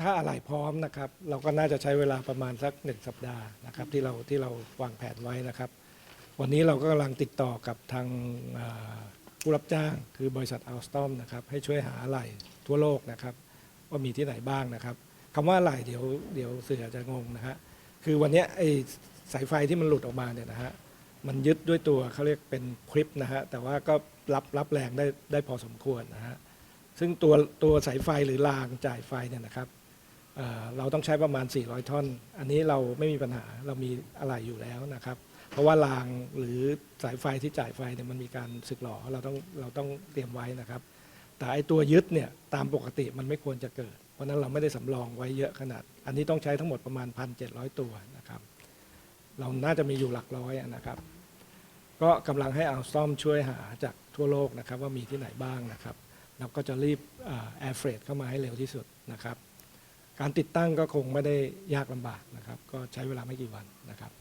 ถ้าอะไหล่พร้อมนะครับ เราก็น่าจะใช้เวลาประมาณสักหนึ่งสัปดาห์นะครับ ที่เราที่เราวางแผนไว้นะครับ วันนี้เราก็กำลังติดต่อกับทางอ่อผู้รับจ้างคือบริษัทอัลสตอมนะครับให้ช่วยหาอะไหล่ทั่วโลกนะครับว่ามีที่ไหนบ้างนะครับคำว่าอะไหล่เดี๋ยวเดี๋ยวเสือจะงงนะฮะคือวันเนี้ยไอ้สายไฟที่มันหลุดออกมาเนี่ยนะฮะมันยึดด้วยตัวเขาเรียกเป็นคลิปนะฮะแต่ว่าก็รับรับแรงได้ได้พอสมควรนะฮะ ซึ่งตัวตัวสายไฟหรือรางจ่ายไฟเนี่ยนะครับ เราต้องใช้ประมาณ 400 ท่อน อันนี้เราไม่มีปัญหาเรามีอะไหล่อยู่แล้วนะครับ เพราะว่ารางหรือสายไฟที่จ่ายไฟเนี่ยมันมีการสึกหรอเราต้องเราต้องเตรียมไว้นะครับ แต่ไอตัวยึดเนี่ยตามปกติมันไม่ควรจะเกิด เพราะนั้นเราไม่ได้สำรองไว้เยอะขนาด อันนี้ต้องใช้ทั้งหมดประมาณ 1,700 ตัวนะครับ เราน่าจะมีอยู่หลักร้อยนะครับ ก็กำลังให้อัลสตอมช่วยหาจากทั่วโลกนะครับว่ามีที่ไหนบ้างนะครับเราก็จะรีบแอร์เฟรดเข้ามาให้เร็วที่สุดนะครับ การติดตั้งก็คงไม่ได้ยากลำบากนะครับ ก็ใช้เวลาไม่กี่วันนะครับ